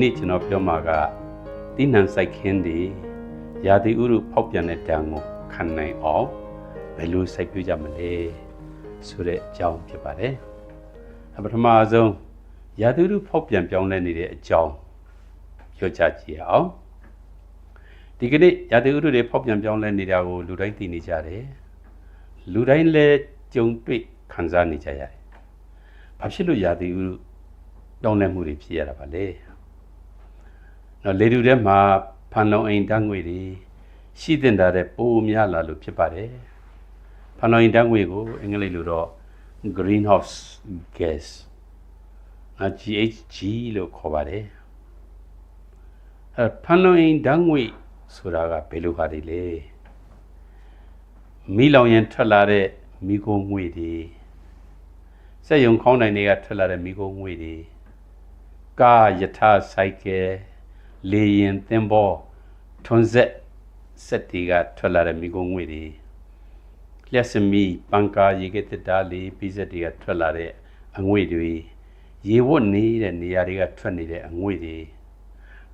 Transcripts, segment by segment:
နေ့ကျွန်တော်ပြောမှာကတိနံစိုက်ခင်းဒီရာသီဥတုဖောက်ပြန်တဲ့တံကိုခံနိုင်အောင်ဘယ်လိုစိုက်ပျိုးကြမလဲဆိုတဲ့အကြောင်းဖြစ်ပါတယ်အပထမဆုံးရာသီဥတုဖောက်ပြန်ပြောင်းလဲနေတဲ့အကြောင်းပြောကြကြည့်အောင်ဒီကနေ့ရာသီဥတုတွေဖောက်ပြန်ပြောင်းလဲနေတာကိုလူတိုင်းသိနေကြတယ်လူတိုင်းလည်းကြုံတွေ့ခံစားနေကြရတယ်ဘာဖြစ်လို့ရာသီဥတုပြောင်းလဲမှုတွေဖြစ်ရတာပါလဲ နော်လေတူထဲမှာဖန်လုံအိမ်ဓာတ်ငွေတွေရှိတင်တာတဲ့ပိုများလာလို့ဖြစ်ပါတယ်ဖန်လုံအိမ်ဓာတ်ငွေကိုအင်္ဂလိပ်လိုတော့ greenhouse gas အ GHG လို့ခေါ်ပါတယ်အဲဖန်လုံအိမ်ဓာတ်ငွေဆိုတာကဘယ်လိုဟာတွေလဲမိလောင်ရင်ထွက်လာတဲ့မိခိုးငွေတွေစက်ယုံခေါင်းတိုင်းတွေကထွက်လာတဲ့မိခိုးငွေတွေကားယထာဆိုင်ကယ် လေရင်သင်္ဘောထွန်ဆက်စက်တီကထွက်လာတဲ့မိကုံးငွေတွေလျှက်စမီပန်ကာရေကတတားလေးပြီးစက်တွေကထွက်လာတဲ့အငွေတွေရေဝတ်နေတဲ့နေရာတွေကထွက်နေတဲ့အငွေတွေ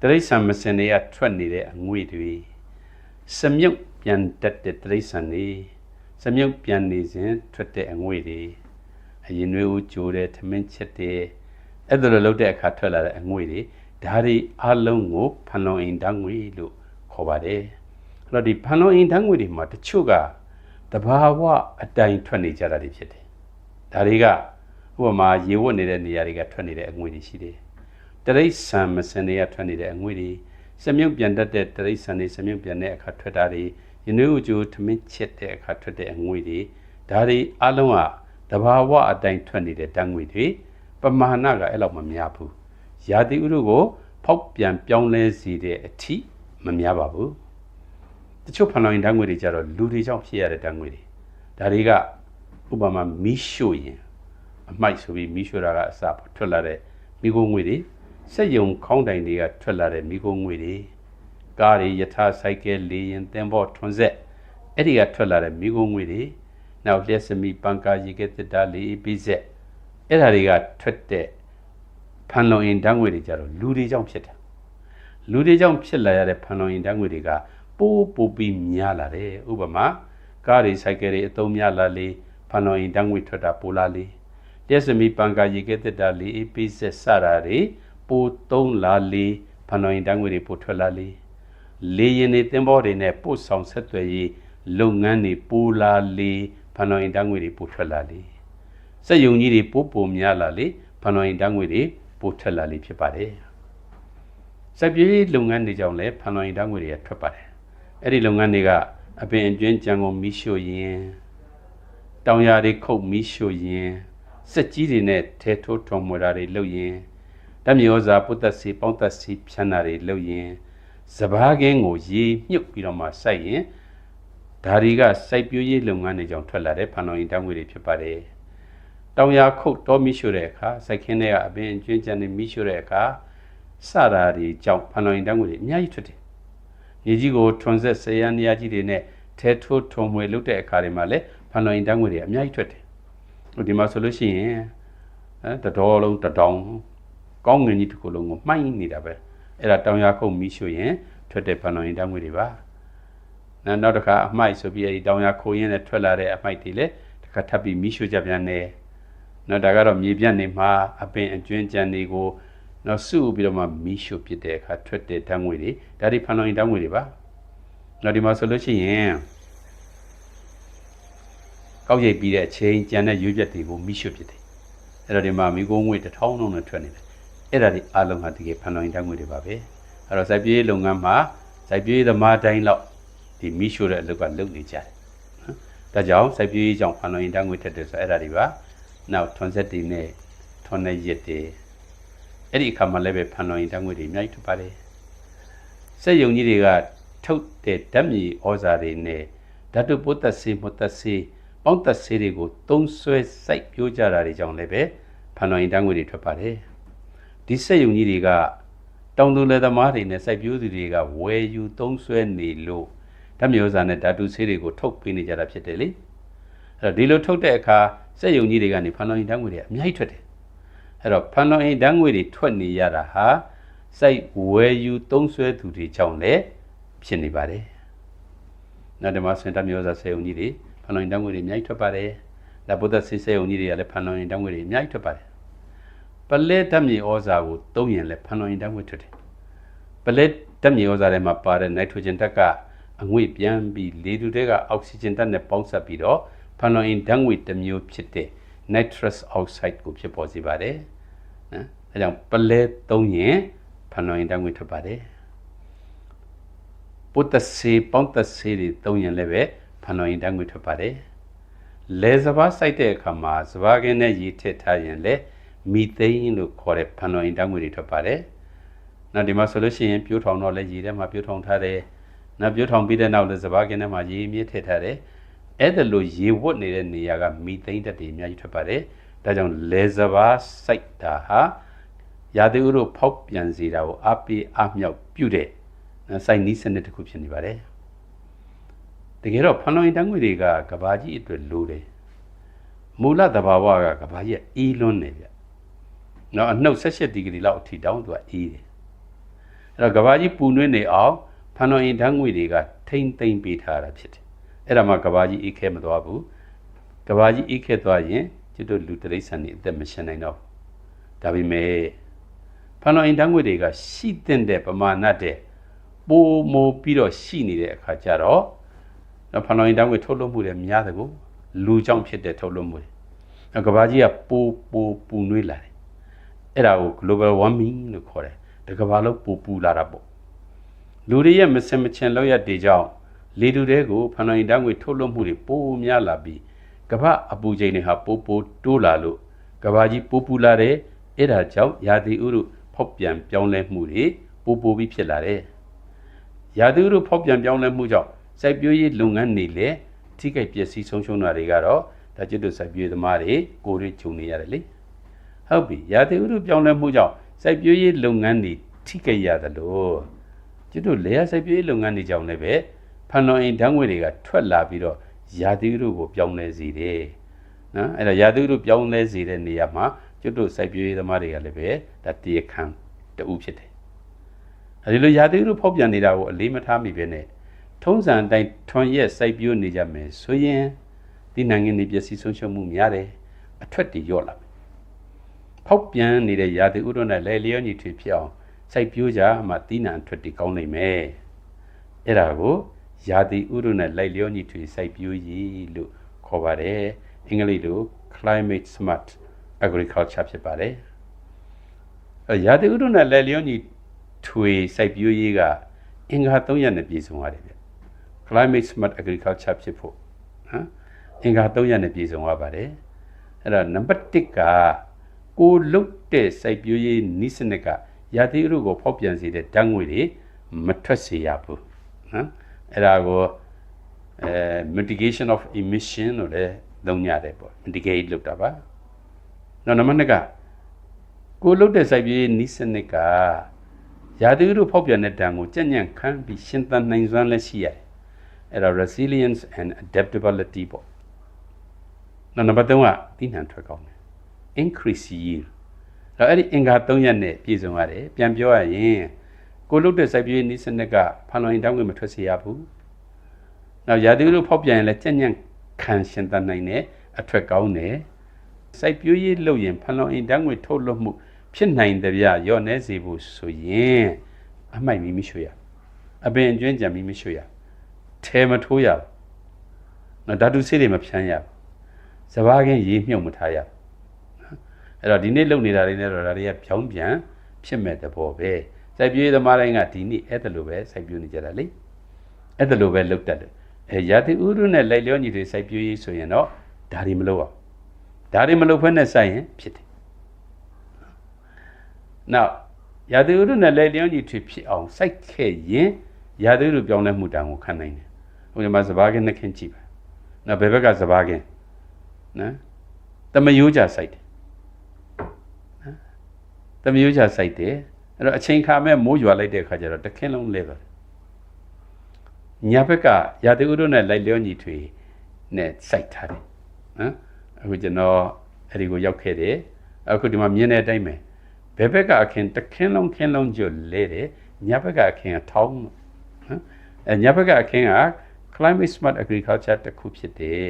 တရိษံမစင်တွေကထွက်နေတဲ့အငွေတွေစမြုပ်ပြန်တက်တဲ့တရိษံတွေစမြုပ်ပြန်နေစဉ်ထွက်တဲ့အငွေတွေအရင်တွေဦးကြိုးတဲ့ထမင်းချက်တဲ့အဲ့ဒါလိုလုပ်တဲ့အခါထွက်လာတဲ့အငွေတွေ ဒါတွေအလုံးကိုဖန်လုံအိမ်ဓာတ်ငွေလို့ခေါ်ပါတယ်အဲ့တော့ဒီဖန်လုံအိမ်ဓာတ်ငွေတွေမှာတချို့ကတဘာဝအတိုင်းထွက်နေကြတာတွေဖြစ်တယ်ဒါတွေကဥပမာရေဝတ်နေတဲ့နေရာတွေကထွက်နေတဲ့အငွေတွေရှိတယ်တရိษံမစင်တွေကထွက်နေတဲ့အငွေတွေစမြုပ်ပြန်တတ်တဲ့တရိษံတွေစမြုပ်ပြန်တဲ့အခါထွက်တာတွေရနွေးဥကျိုးထမင်းချက်တဲ့အခါထွက်တဲ့အငွေတွေဒါတွေအလုံးကတဘာဝအတိုင်းထွက်နေတဲ့ဓာတ်ငွေတွေပမာဏကအဲ့လောက်မများဘူး ရာသီဥတုကို ဖောက်ပြန်ပြောင်းလဲစေတဲ့အထိမများပါဘူးတချို့ဖန်လောင်ရင်ဓာတ်ငွေတွေကြတော့လူတွေကြောင့်ဖြစ်ရတဲ့ဓာတ်ငွေတွေဒါတွေကဥပမာမီးရှို့ရင်အမိုက်ဆိုပြီးမီးရှို့တာကအစထွက်လာတဲ့မိခိုးငွေတွေစက်ယုံခေါင်းတိုင်တွေကထွက်လာတဲ့မိခိုးငွေတွေကားတွေယထာဆိုင်ကယ်လေရင်သင်္ဘောထွန်ဆက်အဲ့ဒီကထွက်လာတဲ့မိခိုးငွေတွေနောက်လျှက်စမီပန်ကာရေကတတာလေးပြီးဆက်အဲ့ဒါတွေကထွက်တဲ့ ဖန်လုံရင်ဓာတ်ငွေတွေကြတော့လူတွေကြောင့်ဖြစ်တာလူတွေကြောင့်ဖြစ်လာရတဲ့ဖန်လုံရင်ဓာတ်ငွေတွေကပိုးပိုးပြီးများလာတယ်ဥပမာကားတွေဆိုင်ကယ်တွေအသုံးများလာလေဖန်လုံရင်ဓာတ်ငွေထွက်တာပိုလာလေတက်စမီပန်ကာရေကတက်တာလေအပိစက်စတာတွေပိုသုံးလာလေဖန်လုံရင်ဓာတ်ငွေတွေပိုထွက်လာလေလေရင်တွေတင်ဘောတွေနဲ့ပို့ဆောင်ဆက်သွယ်ရေးလုပ်ငန်းတွေပိုလာလေဖန်လုံရင်ဓာတ်ငွေတွေပိုထွက်လာလေစက်ယုံကြီးတွေပိုးပိုများလာလေဖန်လုံရင်ဓာတ်ငွေတွေ ပိုထက်လာလိဖြစ်ပါတယ်။စက်ပြေးလုပ်ငန်းတွေကြောင့်လည်းဖန်လုံရင်ဓာတ်ငွေတွေထွက်ပါတယ်။အဲ့ဒီလုပ်ငန်းတွေကအပင်အကျွင်းကြံကုန်မီးရှို့ရင်တောင်ယာတွေခုတ်မီးရှို့ရင်စက်ကြီးတွေနဲ့ထဲထိုးထုံမွေတာတွေလုပ်ရင်ဓာတ်မြေဩဇာပုတ်သက်စီပေါင်းသက်စီဖြန်းတာတွေလုပ်ရင်စပားကင်းကိုရေမြုပ်ပြီးတော့မှစိုက်ရင်ဒါတွေကစိုက်ပျိုးရေးလုပ်ငန်းတွေကြောင့်ထွက်လာတဲ့ဖန်လုံရင်ဓာတ်ငွေတွေဖြစ်ပါတယ်။ တောင်ယာခုတ်တော်မိရှို့တဲ့အခါစိုက်ခင်းတွေကအပင်ကျွင်းကျန်နေမိရှို့တဲ့အခါစတာတွေကြောင့်ဖန်လုံရင်တန်းငွေတွေအများကြီးထွက်တယ်။မြေကြီးကိုထွန်ဆက်ဆရန်နေရာကြီးတွေနဲ့ထဲထိုးထုံမွေလုပ်တဲ့အခါတွေမှာလည်းဖန်လုံရင်တန်းငွေတွေအများကြီးထွက်တယ်။ဒီမှာဆိုလို့ရှိရင်အဲတတော်လုံးတတောင်ကောင်းငင်ကြီးတစ်ခုလုံးကိုမှိုင်းနေတာပဲ။အဲ့ဒါတောင်ယာခုတ်မိရှို့ရင်ထွက်တဲ့ဖန်လုံရင်တန်းငွေတွေပါ။နောက်တစ်ခါအမိုက်ဆိုပြီးအဲဒီတောင်ယာခိုးရင်းနဲ့ထွက်လာတဲ့အမိုက်တွေလည်းတစ်ခါထပ်ပြီးမိရှို့ကြပြန်တယ်။ နော်ဒါကတော့မြေပြန့်နေမှာအပင်အကျွင်းကြံတွေကိုနော်စုပြီးတော့မှမီးရှို့ပစ်တဲ့အခါထွက်တဲ့ဓာတ်ငွေတွေဒါတွေဖန်လုံရင်ဓာတ်ငွေတွေပါနော်ဒီမှာဆိုလို့ရှိရင်ကောက်ရိပ်ပြီးတဲ့အချိန်ကြံတဲ့ရွေးပြက်တွေကိုမီးရှို့ပစ်တယ်အဲ့တော့ဒီမှာမိကိုငွေတစ်ထောင်လုံးနဲ့ထွက်နေတယ်အဲ့ဒါဒီအလုံးဟာတကယ်ဖန်လုံရင်ဓာတ်ငွေတွေပါပဲအဲ့တော့စိုက်ပျိုးရေးလုပ်ငန်းမှာစိုက်ပျိုးရေးသမားတိုင်းလောက်ဒီမီးရှို့တဲ့အလုပ်ကလုပ်နေကြတယ်နော်ဒါကြောင့်စိုက်ပျိုးရေးကြောင့်ဖန်လုံရင်ဓာတ်ငွေထက်တယ်ဆိုအဲ့ဒါတွေပါ နောက်ထွန်ဆက်တွေနဲ့ထွန်တဲ့ရစ်တွေအဲ့ဒီအခါမှာလည်းပဲဖန်တော်ရင်တန်းငွေတွေအများကြီးထွက်ပါတယ်စက်ယုံကြီးတွေကထုတ်တဲ့ဓာတ်မြေဩဇာတွေနဲ့ဓာတုပုတ်သက်စေမသက်စေပေါင်းသက်စေတွေကိုသုံးဆွဲစိုက်ပြိုးကြတာတွေကြောင့်လည်းပဲဖန်တော်ရင်တန်းငွေတွေထွက်ပါတယ်ဒီစက်ယုံကြီးတွေကတောင်သူလယ်သမားတွေနဲ့စိုက်ပျိုးသူတွေကဝယ်ယူသုံးဆွဲနေလို့ဓာတ်မြေဩဇာနဲ့ဓာတုဆေးတွေကိုထုတ်ပေးနေကြတာဖြစ်တယ်လေ အဲ့တော့ဒီလိုထုတ်တဲ့အခါစက်ယုံကြီးတွေကနေဖန်လောင်ရင်ဓာတ်ငွေတွေအများကြီးထွက်တယ်အဲ့တော့ဖန်လောင်ရင်ဓာတ်ငွေတွေထွက်နေရတာဟာစိုက်ဝယ်ယူသုံးဆွဲသူတွေကြောင့်လည်းဖြစ်နေပါတယ်နောက်ဒီမှာစင်တာမျိုးစားစေုံကြီးတွေဖန်လုံရင်တောင်းငွေတွေအများကြီးထွက်ပါတယ်ဒါဗုဒ္ဓဆေးစေုံကြီးတွေကလည်းဖန်လုံရင်တောင်းငွေတွေအများကြီးထွက်ပါတယ်ပလက်ဓာတ်မြေဩဇာကိုသုံးရင်လည်းဖန်လုံရင်တောင်းငွေထွက်တယ်ပလက်ဓာတ်မြေဩဇာထဲမှာပါတဲ့နိုက်ထရိုဂျင်ဓာတ်ကအငွေ့ပြန်ပြီးလေထုထဲကအောက်ဆီဂျင်ဓာတ်နဲ့ပေါင်းစပ်ပြီးတော့ ဖန်လုံရင်ဓာတ်ငွေတစ်မျိုးဖြစ်တဲ့ nitrous oxide ကိုဖြစ်ပေါ်စေပါတယ်နော်အဲကြောင့်ပလဲသုံးရင်ဖန်လုံရင်ဓာတ်ငွေထွက်ပါတယ်ပုတ္တစေပေါင်းတစေတွေသုံးရင်လည်းပဲဖန်လုံရင်ဓာတ်ငွေထွက်ပါတယ်လဲစဘာစိုက်တဲ့အခါမှာစဘာကင်းနဲ့ရေထည့်ထားရင်လည်းမီသိန်းလို့ခေါ်တဲ့ဖန်လုံရင်ဓာတ်ငွေတွေထွက်ပါတယ်နောက်ဒီမှာဆိုလို့ရှိရင်ပြိုးထောင်တော့လည်းရေထဲမှာပြိုးထောင်ထားတယ်နောက်ပြိုးထောင်ပြီးတဲ့နောက်လည်းစဘာကင်းထဲမှာရေမြင့်ထည့်ထားတယ် အဲ့ဒါလို့ရေဝတ်နေတဲ့နေရာကမီသိန်းတက်တွေအများကြီးထွက်ပါတယ်ဒါကြောင့်လေစဘာစိုက်တာဟာရာသီဥတုဖောက်ပြန်စေတာကိုအပိအမြောက်ပြုတဲ့စိုက်နီးစနစ်တစ်ခုဖြစ်နေပါတယ်တကယ်တော့ဖန်လုံရင်တန်းငွေတွေကကဘာကြီးအတွက်လိုတယ်မူလသဘာဝကကဘာကြီးအီးလွန်းနေဗျနော်အနှုတ်16ဒီဂရီလောက်အထိတောင်းသူကအေးတယ်အဲ့တော့ကဘာကြီးပူနွေးနေအောင်ဖန်လုံရင်တန်းငွေတွေကထိမ့်သိမ့်ပေးထားတာဖြစ်တယ် အဲ့ဒါမှကဘာကြီးအေးခဲမသွားဘူးကဘာကြီးအေးခဲသွားရင်ကျွတ်တို့လူတရိษံနေအသက်မရှင်နိုင်တော့ဒါပေမဲ့ဖန်တော်အင်တန်းငွေတွေကရှိတဲ့ပမာဏတဲ့ပိုမိုပြီးတော့ရှိနေတဲ့အခါကျတော့ဖန်တော်အင်တန်းငွေထုတ်လွှတ်မှုတွေများတယ်ကိုလူကြောင့်ဖြစ်တဲ့ထုတ်လွှတ်မှုတွေကကဘာကြီးကပိုပိုပူနွေးလာတယ်အဲ့ဒါကို global warming လို့ခေါ်တယ်တကဘာလုံးပူပူလာတာပေါ့လူတွေရဲ့မစင်မချင်လောက်ရတဲ့ကြောင့် လေတူတဲကိုဖန်နိုင်တန်းငွေထုတ်လွှတ်မှုတွေပိုများလာပြီးကမ္ဘာအပူချိန်တွေဟာပိုပိုတိုးလာလို့ကမ္ဘာကြီးပိုပူလာတဲ့အဲ့ဒါကြောင့်ရာသီဥတုဖောက်ပြန်ပြောင်းလဲမှုတွေပိုပိုပြီးဖြစ်လာတယ်။ရာသီဥတုဖောက်ပြန်ပြောင်းလဲမှုကြောင့်စိုက်ပျိုးရေးလုပ်ငန်းတွေလည်းထိခိုက်ပျက်စီးဆုံးရှုံးတာတွေကတော့ဒါကျွတ်တို့စိုက်ပျိုးသမားတွေကိုယ်တွေဂျုံနေရတယ်လေ။ဟုတ်ပြီရာသီဥတုပြောင်းလဲမှုကြောင့်စိုက်ပျိုးရေးလုပ်ငန်းတွေထိခိုက်ရတယ်လို့ကျွတ်တို့လေယာစိုက်ပျိုးရေးလုပ်ငန်းတွေကြောင့်လည်းပဲ ဖန်တော်အိမ်ဓာတ်ငွေတွေကထွက်လာပြီးတော့ရာသီဥတုကိုပြောင်းလဲစေတယ်နော်အဲ့ဒါရာသီဥတုပြောင်းလဲစေတဲ့နေရာမှာကျွတ်တို့စိုက်ပျိုးရေးသမားတွေကလည်းပဲဒါတရားခံတူဖြစ်တယ်အဲဒီလိုရာသီဥတုဖောက်ပြန်နေတာကိုအလေးမထားမိပဲနဲ့ထုံးစံအတိုင်းထွန်ရက်စိုက်ပျိုးနေကြမယ်ဆိုရင်ဒီနိုင်ငံတွေပျက်စီးဆုံးရှုံးမှုများတယ်အထွက်တွေလျော့လာမယ်ဖောက်ပြန်နေတဲ့ရာသီဥတုနဲ့လဲလျောညီထွေဖြစ်အောင်စိုက်ပျိုးကြမှသီးနှံအထွက်တွေကောင်းနိုင်မယ်အဲ့ဒါကို ရာသီဥတုနဲ့လိုက်လျောညီထွေစိုက်ပျိုးရေးလို့ခေါ်ပါတယ်အင်္ဂလိပ်လို climate smart agriculture ဖြစ်ပါတယ်ရာသီဥတုနဲ့လိုက်လျောညီထွေစိုက်ပျိုးရေးကအင်္ဂါ၃ရက်နဲ့ပြည့်စုံရတယ်ဗျ climate smart agriculture ဖြစ်ဖို့ဟမ်အင်္ဂါ၃ရက်နဲ့ပြည့်စုံရပါတယ်အဲ့ဒါနံပါတ်1ကကိုလုတ်တဲ့စိုက်ပျိုးရေးနိစနစ်ကရာသီဥတုကိုဖောက်ပြန်စေတဲ့ဓာတ်ငွေတွေမထွက်စေရဘူးနော် အဲ့ဒါကိုအဲ mitigation of emission လို့လည်းသုံးရတယ်ပေါ့ mitigate လုပ်တာပါနောက်နံပါတ်2ကကိုလုတ်တဲ့စိုက်ပြေးနီးစနစ်ကရာသီဥတုဖောက်ပြန်တဲ့တံကိုကြံ့ကြံ့ခံပြီးရှင်းသန်နိုင်စွမ်းလည်းရှိရတယ်အဲ့ဒါ resilience and adaptability ပေါ့နောက်နံပါတ်3ကတိနှံထွက်ကောင်းတယ် increase yield တော့အဲ့ဒီအင်္ဂါ3ရက်နဲ့ပြည့်စုံရတယ်ပြန်ပြောရရင် ကိုလုတ်တဲ့စိုက်ပျိုးရေးနည်းစနစ်ကဖန်လုံရင်တောင်းဝင်မထွက်စေရဘူး။နောက်ရာသီဥတုဖောက်ပြန်ရင်လည်းကြက်ညံ့ခံရှင်သန်နိုင်တဲ့အထွက်ကောင်းတယ်။စိုက်ပျိုးရေးလုပ်ရင်ဖန်လုံရင်တောင်းဝင်ထုတ်လွှတ်မှုဖြစ်နိုင်တဲ့ဗျရော့နေစေဖို့ဆိုရင်အမိုက်မီမရှိရ။အပင်ကျွင်းကြံမီမရှိရ။ထဲမထိုးရဘူး။နော်ဓာတုဆေးတွေမဖြန်းရဘူး။စဘာကင်းရေမြုပ်မထားရဘူး။အဲ့တော့ဒီနေ့လုပ်နေတာတွေနဲ့တော့ဒါတွေကဖြောင်းပြန်ဖြစ်မဲ့တဲ့ဘောပဲ။ စိုက်ပျိုးရေးသမားတိုင်းကဒီနေ့အဲ့ဒါလိုပဲစိုက်ပျိုးနေကြတာလေအဲ့ဒါလိုပဲလုပ်တတ်တယ်အဲရာသီဥတုနဲ့လိုက်လျောညီတွေစိုက်ပျိုးရေးဆိုရင်တော့ဒါတွေမလုပ်အောင်ဒါတွေမလုပ်ဖက်နဲ့စိုက်ရင်ဖြစ်တယ်နောက်ရာသီဥတုနဲ့လိုက်လျောညီတွေဖြစ်အောင်စိုက်ခဲ့ရင်ရာသီဥတုပြောင်းလဲမှုတောင်ကိုခံနိုင်တယ်ဟိုဒီမှာစဘာကင်းနဲ့ခင်းကြည့်ပါနော်ဘယ်ဘက်ကစဘာကင်းနော်တမယိုးကြစိုက်တယ်နော်တမယိုးကြစိုက်တယ် အဲ့တော့အချိန်ခါမဲ့မိုးရွာလိုက်တဲ့အခါကျတော့တခင်းလုံးလဲသွားတယ်ညာဘက်ကရာသီဥတုနဲ့လိုက်လျောညီထွေနဲ့စိုက်ထားတယ်နော်အခုကျွန်တော်အဲ့ဒီကိုရောက်ခဲ့တယ်အခုဒီမှာမြင်တဲ့အတိုင်းပဲဘယ်ဘက်ကအခင်းတခင်းလုံးခင်းလုံးကျွတ်လဲတယ်ညဘက်ကအခင်းကထောင်းလို့ဟမ်အဲညဘက်ကအခင်းက climate smart agriculture တစ်ခုဖြစ်တယ်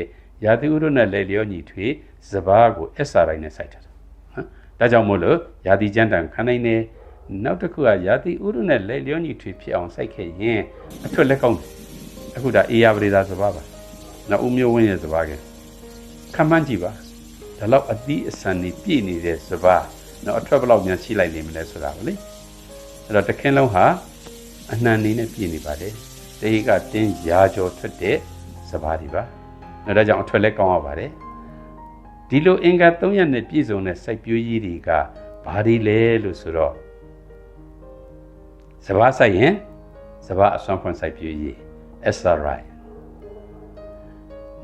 ရာသီဥတုနဲ့လေလျောညီထွေစဘာကို SRI နဲ့စိုက်ထားတယ်ဟမ်ဒါကြောင့်မို့လို့ရာသီကျန်းတန်ခံနိုင်တယ် နောက်တစ်ခုကရာသီဥတုနဲ့လေလျောညီထွေဖြစ်အောင်စိုက်ခဲ့ရင်အထွတ်လက်ကောင်းတယ်အခုဒါအေယာပရိသာစဘာပါနောက်ဦးမျိုးဝင်းရဲ့စဘာကခံမှန်းကြည့်ပါဒါတော့အသီးအဆန်နေပြည့်နေတဲ့စဘာနော်အထွက်ဘယ်လောက်များရှိလိုက်နေမလဲဆိုတာဗလေအဲ့တော့တခင်းလုံးဟာအနှံနေနဲ့ပြည့်နေပါတယ်တေကတင်းရာကျော်ထွက်တဲ့စဘာဒီပါနော်ဒါကြောင့်အထွက်လက်ကောင်းရပါတယ်ဒီလိုအင်္ဂါ3ရက်နဲ့ပြည့်စုံတဲ့စိုက်ပျိုးရေးတွေကဘာဒီလဲလို့ဆိုတော့ စဘာစိုက်ရင်စဘာအစွမ်းဖွင့်စိုက်ပျိုးရေး SRI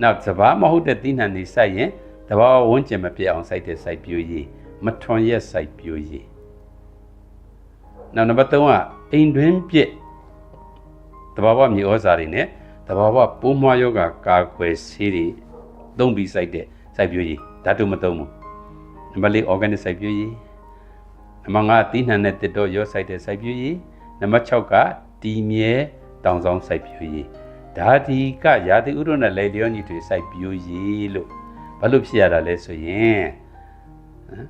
နောက်စဘာမဟုတ်တဲ့သီးနှံတွေစိုက်ရင်တဘာဝဝန်းကျင်မပြတ်အောင်စိုက်တဲ့စိုက်ပျိုးရေးမထွန်ရက်စိုက်ပျိုးရေးနောက်နံပါတ်3ကအိမ်တွင်းပြစ်တဘာဝမြေဩဇာတွေနဲ့တဘာဝပိုးမွှားယောဂကာကွယ်ဆေးတွေသုံးပြီးစိုက်တဲ့စိုက်ပျိုးရေးဓာတုမသုံးဘူးနံပါတ်4 organic စိုက်ပျိုးရေးနံပါတ်5တီးနှံနဲ့တစ်တော့ရောစိုက်တဲ့စိုက်ပျိုးရေး နံပါတ်6ကတီမြဲတောင်ဆောင်စိုက်ပျိုးရေးဒါဒီကရာသီဥတုနဲ့လေလျောညီတွေစိုက်ပျိုးရေးလို့ဘာလို့ဖြစ်ရတာလဲဆိုရင်ဟမ်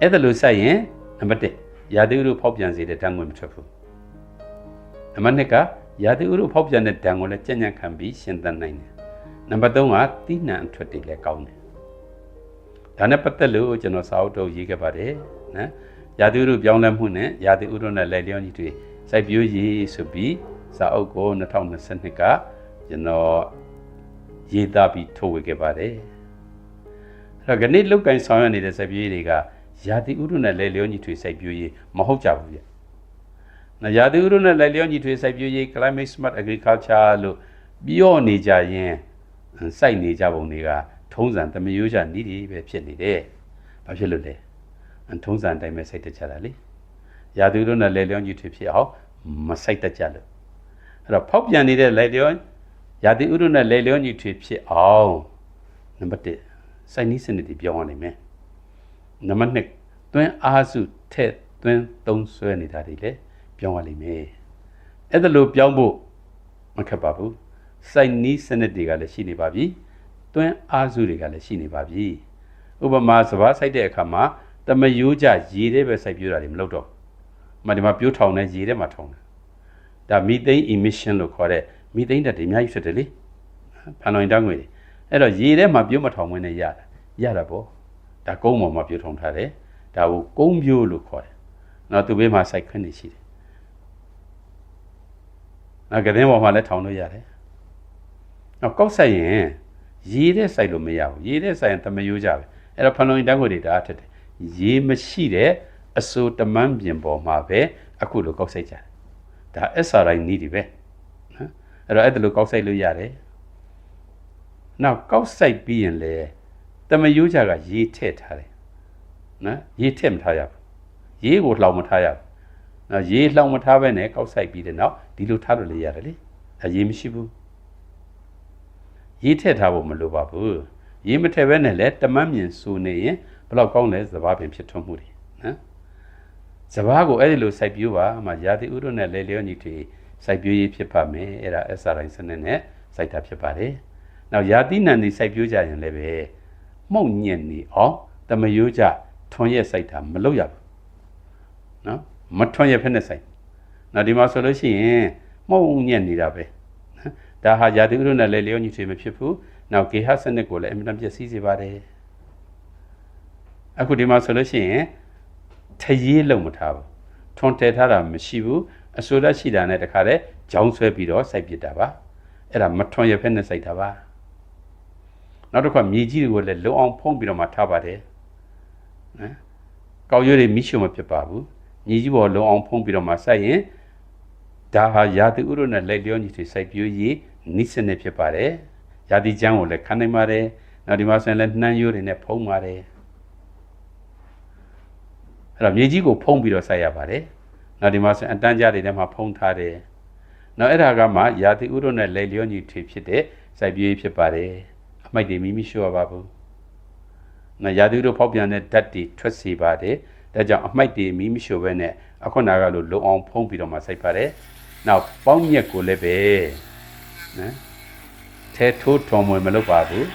အဲ့ဒါလို့စိုက်ရင်နံပါတ်1ရာသီဥတုဖောက်ပြန်စေတဲ့ဓာတ်ငွေမထွက်ဘူးနံပါတ်2ကရာသီဥတုဖောက်ပြန်တဲ့ဓာတ်ငွေလည်းကြံ့ကြံ့ခံပြီးရှင်သန်နိုင်တယ်နံပါတ်3ကတိနှံအထွက်တွေလည်းကောင်းတယ်ဒါနဲ့ပတ်သက်လို့ကျွန်တော်စာအုပ်တော့ရေးခဲ့ပါတယ်နော် ရာသီဥတုပြောင်းလဲမှုနဲ့ရာသီဥတုနဲ့လက်လျောညီတွေစိုက်ပျိုးရေးဆိုပြီးစာအုပ်ကို2022ကကျွန်တော်ရေးသားပြီးထုတ်ဝေခဲ့ပါတယ်အဲ့တော့ခဏလုတ်ကင်ဆောင်ရနေတဲ့စိုက်ပျိုးရေးတွေကရာသီဥတုနဲ့လက်လျောညီတွေစိုက်ပျိုးရေးမဟုတ်ကြဘူးဗျ။နော်ရာသီဥတုနဲ့လက်လျောညီတွေစိုက်ပျိုးရေး climate smart agriculture လို့ပြောနေကြရင်စိုက်နေကြပုံတွေကထုံးစံသမယိုးချနီးတွေပဲဖြစ်နေတယ်။ဘာဖြစ်လို့လဲ။ ထုံးစံအတိုင်းပဲစိုက်တတ်ကြတာလေ။ရာသီဥတုနဲ့လက်လျောညီတွေဖြစ်အောင်မစိုက်တတ်ကြလို့အဲ့တော့ဖောက်ပြန်နေတဲ့လက်လျောရာသီဥတုနဲ့လက်လျောညီတွေဖြစ်အောင်နံပါတ်1စိုက်နည်းစနစ်တွေပြောင်းရနိုင်မယ်နံပါတ်2သွင်းအားစုထက်သွင်းသုံးဆွဲနေတာတွေလည်းပြောင်းရလိမ့်မယ်အဲ့ဒါလို့ပြောင်းဖို့မခက်ပါဘူးစိုက်နည်းစနစ်တွေကလည်းရှိနေပါပြီသွင်းအားစုတွေကလည်းရှိနေပါပြီဥပမာစဘာစိုက်တဲ့အခါမှာ တမယိုးကြရေတဲ့ပဲစိုက်ပြတာတွေမလုပ်တော့မဒီမှာပြိုးထောင်နေရေတဲ့မှာထောင်တယ်ဒါမီသိန်း emission လို့ခေါ်တဲ့မီသိန်းဓာတ်တွေအများကြီးဖြစ်တယ်လေဖန်တော်ရင်တောင်းငွေတွေအဲ့တော့ရေထဲမှာပြုံးမထောင်ဝင်နေရတာရတာပေါ့ဒါကုန်းပေါ်မှာပြုံးထောင်ထားတယ်ဒါကိုကုန်းပြိုးလို့ခေါ်တယ်နော်သူဘေးမှာစိုက်ခွင့်နေရှိတယ်နော်ကတဲ့ပေါ်မှာလည်းထောင်လို့ရတယ်နော်ကောက်ဆိုင်ရင်ရေတဲ့စိုက်လို့မရဘူးရေတဲ့စိုက်ရင်တမယိုးကြပဲအဲ့တော့ဖန်တော်ရင်တောင်းငွေတွေဒါအထက်တယ် ရေမရှိတဲ့အစိုးတမန်းပြင်ပေါ်မှာပဲအခုလိုကောက်ဆိုင်ကြတယ်ဒါ SRI နီးတွေပဲနော်အဲ့တော့အဲ့ဒါလိုကောက်ဆိုင်လို့ရတယ်နောက်ကောက်ဆိုင်ပြီးရင်လေတမယိုးကြကရေထည့်ထားတယ်နော်ရေထည့်မထားရဘူးရေကိုလှောင်မထားရဘူးနော်ရေလှောင်မထားဘဲနဲ့ကောက်ဆိုင်ပြီးတဲ့နောက်ဒီလိုထားလို့လေရတယ်လေဒါရေမရှိဘူးရေထည့်ထားဖို့မလိုပါဘူးရေမထည့်ဘဲနဲ့လည်းတမန်းမြင်စူနေရင် ဘယ်လောက်ကောင်းလဲစဘာပင်ဖြစ်ထွန်းမှုတွေနော်စဘာကိုအဲ့ဒီလိုစိုက်ပျိုးပါမှရာသီဥတုနဲ့လေလျောညီတွေစိုက်ပျိုးရေးဖြစ်ပါမယ်အဲ့ဒါ SRI စနစ်နဲ့စိုက်တာဖြစ်ပါတယ်နောက်ရာသီနံတွေစိုက်ပျိုးကြရင်လည်းပဲမှုန့်ညင်နေအောင်တမယိုးကြထွန်ရက်စိုက်တာမလုပ်ရဘူးနော်မထွန်ရက်ဖက်နဲ့စိုက်နောက်ဒီမှာဆိုလို့ရှိရင်မှုန့်ညင်နေတာပဲဒါဟာရာသီဥတုနဲ့လေလျောညီတွေမဖြစ်ဘူးနောက်ဂေဟစနစ်ကိုလည်းအမြဲတမ်းပျက်စီးစေပါတယ် အခုဒီမှာဆိုလို့ရှိရင်ထရေးလုံးမထားဘူးထွန်တဲထားတာမရှိဘူးအစိုးရရှိတာနဲ့တခါတည်းဂျောင်းဆွဲပြီးတော့စိုက်ပစ်တာပါအဲ့ဒါမထွန်ရဖက်နဲ့စိုက်တာပါနောက်တစ်ခါမြေကြီးတွေကိုလည်းလုံအောင်ဖုံးပြီးတော့မှထားပါတယ်နော်ကောက်ရွေးတွေမိရှုမဖြစ်ပါဘူးမြေကြီးပေါ်လုံအောင်ဖုံးပြီးတော့မှစိုက်ရင်ဒါဟာရာသီဥတုနဲ့လက်လျောညီတွေစိုက်ပျိုးရေးနိစနစ်ဖြစ်ပါတယ်ရာသီကျမ်းကိုလည်းခံနိုင်ပါတယ်နောက်ဒီမှာဆိုရင်လည်းနှမ်းရိုးတွေနဲ့ဖုံးပါတယ် အဲ့တော့မြေကြီးကိုဖုံးပြီးတော့စိုက်ရပါတယ်နောက်ဒီမှာဆိုရင်အတန်းကြားတွေထဲမှာဖုံးထားတယ်နောက်အဲ့ဒါကမှရာသီဥတုနဲ့လက်လျောညီတွေဖြစ်တဲ့စိုက်ပျိုးရေးဖြစ်ပါတယ်အမိုက်တွေမိမိရှိရပါဘူး။နော်ရာသီဥတုဖောက်ပြန်တဲ့ဓာတ်တွေထွက်စေပါတယ်ဒါကြောင့်အမိုက်တွေမီးမရှို့ပဲနဲ့အခုနကလိုလုံအောင်ဖုံးပြီးတော့မှစိုက်ပါတယ်နောက်ပေါင်းမြက်ကိုလည်းပဲနော်ထဲထိုးထုံမွေမလုပ်ပါဘူး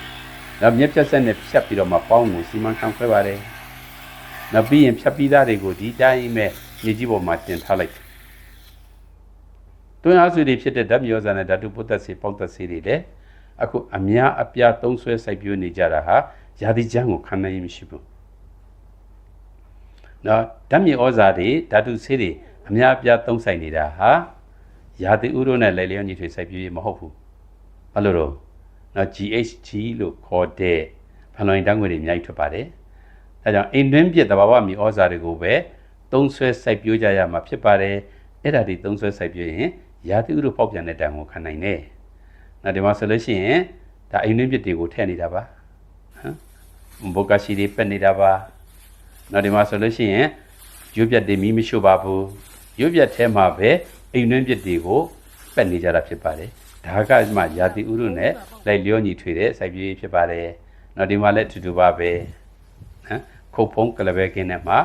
နောက်မြက်ပြက်ဆက်နဲ့ဖြတ်ပြီးတော့မှပေါင်းကိုစီမံခန့်ခွဲပါတယ် နောက်ပြီးရင်ဖြတ်ပြီးသားတွေကိုဒီတိုင်းမဲ့မြေကြီးပေါ်မှာတင်ထားလိုက်တွင်းအားစုတွေဖြစ်တဲ့ဓာတ်မြေဩဇာနဲ့ဓာတုပုတ်သက်စေပေါက်သက်စေတွေလည်းအခုအများအပြားသုံးဆွဲစိုက်ပျိုးနေကြတာဟာယာတိကျမ်းကိုခံနိုင်ရမရှိဘူးနော်ဓာတ်မြေဩဇာတွေဓာတုဆေးတွေအများအပြားသုံးဆိုင်နေတာဟာယာတိဥရုနဲ့လေလျောညီထွေစိုက်ပျိုးရေးမဟုတ်ဘူးဘာလို့တော့နော် GHG လို့ခေါ်တဲ့ဖန်လွန်တန်းငွေတွေအများကြီးထွက်ပါတယ် အဲကြောင့်အိမ်တွင်းပြစ်တဘာဝမြေဩဇာတွေကိုပဲသုံးဆွဲစိုက်ပျိုးကြရမှာဖြစ်ပါတယ်အဲ့ဒါတွေသုံးဆွဲစိုက်ပျိုးရင်ယာတိဥရုပေါက်ပြန်တဲ့တန်ကိုခံနိုင်တယ်နော်ဒီမှာဆိုလို့ရှိရင်ဒါအိမ်တွင်းပြစ်တွေကိုထည့်နေတာပါဟမ်ဘောကရှိတွေပက်နေတာပါနော်ဒီမှာဆိုလို့ရှိရင်ရွပြတ်တွေမီးမရှို့ပါဘူးရွပြတ်ထဲမှာပဲအိမ်တွင်းပြစ်တွေကိုပက်နေကြတာဖြစ်ပါတယ်ဒါကမှယာတိဥရုနဲ့လိုက်လျောညီထွေတဲ့စိုက်ပျိုးရေးဖြစ်ပါတယ်နော်ဒီမှာလည်းအတူတူပါပဲ ဟမ်ခုတ်ဖုံးကလပဲကင်းနဲ့မှာ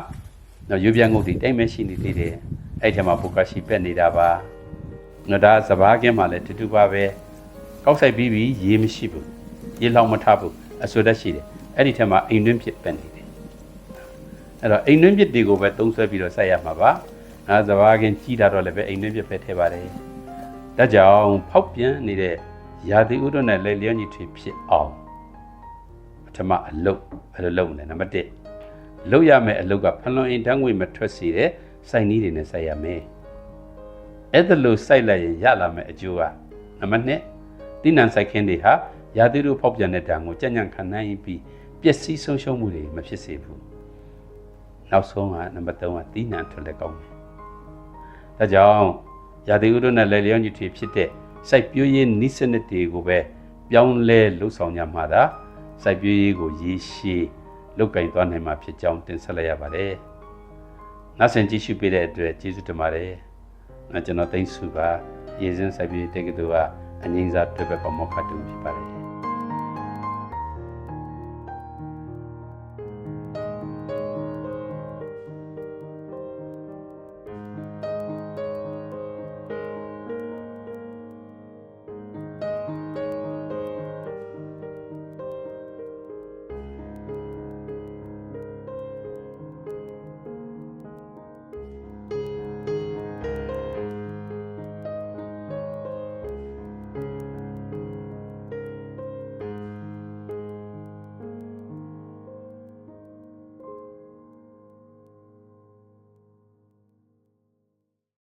နော်ရွပြတ်ငုတ်တွေတိတ်မရှိနေသေးတယ်အဲ့ထဲမှာဘောကရှိပက်နေတာပါနော်ဒါစဘာကင်းမှာလည်းအတူတူပါပဲကောက်ဆိုင်ပြီးပြီးရေမရှိဘူးရေလောင်မထဘူးအဆွတ်တက်ရှိတယ်အဲ့ဒီထဲမှာအိမ်တွင်းဖြစ်ပက်နေတယ်အဲ့တော့အိမ်တွင်းဖြစ်တွေကိုပဲသုံးဆွဲပြီးတော့စိုက်ရမှာပါအဲစဘာကင်းကြီးတာတော့လည်းပဲအိမ်တွင်းဖြစ်ပဲထည့်ပါတယ်ဒါကြောင့်ဖောက်ပြန်နေတဲ့ရာသီဥတုနဲ့လေလျောညီထွေဖြစ်အောင်ပ ထမအလုတ်ဘယ်လိုလုပ်မလဲနံပါတ်1လုပ်ရမယ့်အလုတ်ကဖလွန်အင်တန်းငွေမထွက်စေတဲ့စိုက်နည်းတွေနဲ့စိုက်ရမယ်အဲ့ဒါလို့စိုက်လိုက်ရင်ရလာမယ့်အကျိုးကနံပါတ်2တိနံစိုက်ခင်းတွေဟာရာသီဥတုဖောက်ပြန်တဲ့တံကိုကြံ့ကြံ့ခံနိုင်ပြီးပျက်စီးဆုံးရှုံးမှုတွေမဖြစ်စေဘူးနောက်ဆုံးကနံပါတ်3ကတိနံထွက်လက်ကောင်းတယ်ဒါကြောင့်ရာသီဥတုနဲ့လေလျောညီထွေဖြစ်တဲ့စိုက်ပျိုးရေးနိစနစ်တွေကိုပဲပြောင်းလဲလှုပ်ဆောင်ကြမှာဒါ စိုက်ပျိုးရေးကိုရည်ရှည်လုပ်ကင်သွားနိုင်မှာဖြစ်ကြောင်းတင်ဆက်လိုက်ရပါတယ်။နောက်ဆင်ကြည့်ရှုပေးတဲ့အတွက်ကျေးဇူးတင်ပါတယ်။ကျွန်တော်သိန်းစုပါရေစင်းစိုက်ပျိုးရေးတက္ကသိုလ်ကအငိမ့်စားတွဲဘက်ပမောက္ခတူဖြစ်ပါတယ်